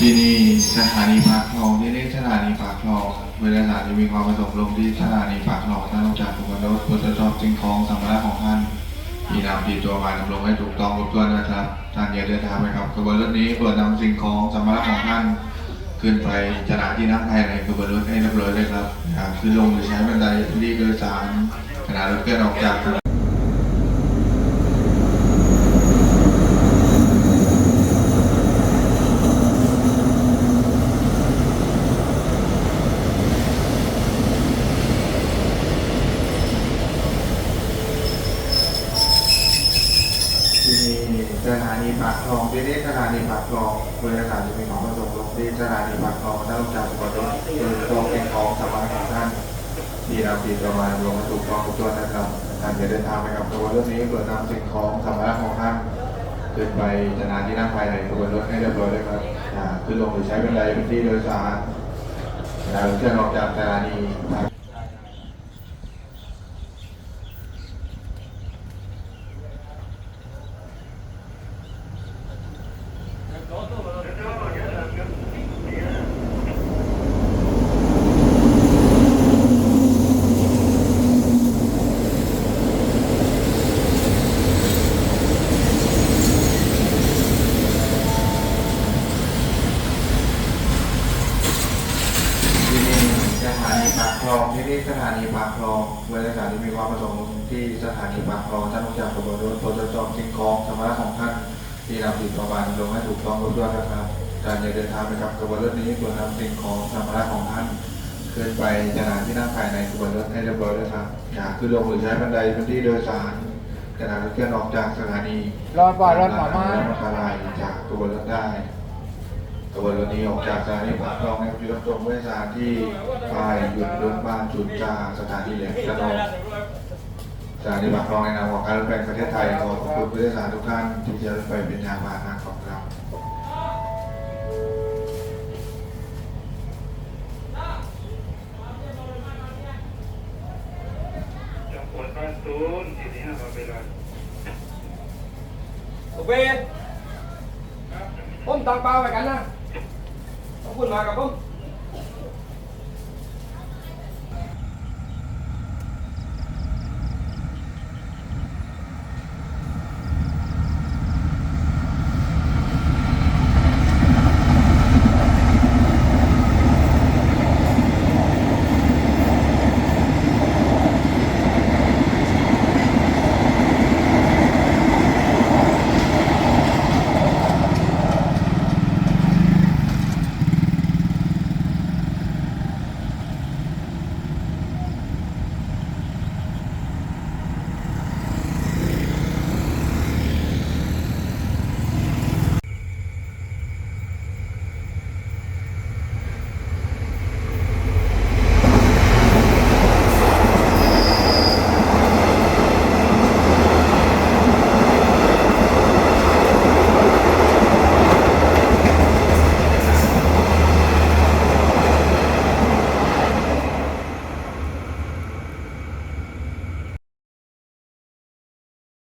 ที่นี่สถานีปากคลองที่เรียกสถานีปากคลองเวลาสถานีมีความประสงค์ลงที่สถานีปากคลองท่านต้องจากขบวนรถบนรถจอดสิ่งของสัมภาระของท่านมีนำติดตัวมาดำรงให้ถูกต้องครบถ้วนนะครับ ท่านอย่าเดินทางไปกับขบวนรถนี้โปรดนำสิ่งของสัมภาระของท่านขึ้นไปสถานที่นั่งภายในขบวนรถให้เรียบร้อยเลยครับอย่าขึ้นลงหรือใช้บันไดที่โดยสารขณะรถเคลื่อนออกจากสถานี ที่นี่ สถานีปากคลองที่นี่สถานีปากคลองบริษัทจะมีของประสงค์ลงที่สถานีปากคลองท่านต้องจากขบวนรถโดยตรงเป็นของสำนักของท่านที่นำติดตัวมาณลงให้ถูกต้องทุกตัวนะครับท่านจะเดินทางไปกับขบวรถนี้เปิดนำสิ่งของสำนักของท่านขึ้นไปสถานที่นั่งภายในขบวนรถให้เรียบร้อยเลยครับอ่าขึ้นลงหรือใช้บันไดเป็นที่โดยสารแล้วเคลื่อนออกจากสถานีครับ ที่นี่สถานีปากค ลองที่นี่สถานีปากคลองบริษัทที่มีความประสงค์ที่สถานีปากคลองท่านต้จากขบวนรถตรวจอบสิ่งของสมรรถของท่านที่นำติดประมาณลงให้ถูกต้องครบถ้วนนะครับการเดินทางไปกับขบวนรถนี้ควรนำสิ่งของสมรรถของท่านขึ้นไปสถานที่นั่งภายในขบวนรถให้เรียบร้อยด้วยครับอย่าขึ้นลงหรือใช้บันไดเป็นที่โดยสารขณะเคลื่อนออกจากสถานีรอก่อรอก่อมาและอันตรายจากขบวนรถได้ ขบวนรถนี้ออกจากสถานีปากลองนพิรับชมผู้โดยสารที่ป้ายหยุดรถบ้านจุดกลางสถานีแหลมตะนองสถานีปากลองในนามของการรถไฟประเทศไทยขอขอบคุณผู้โดยสารทุกท่านที่ใช้รถไฟเป็นยานพาหนะของเราจังหวัดบ้านตูนทีนี้มาเวลาโอเคผมตังเปล่าไปกันนะ คุณมากับผม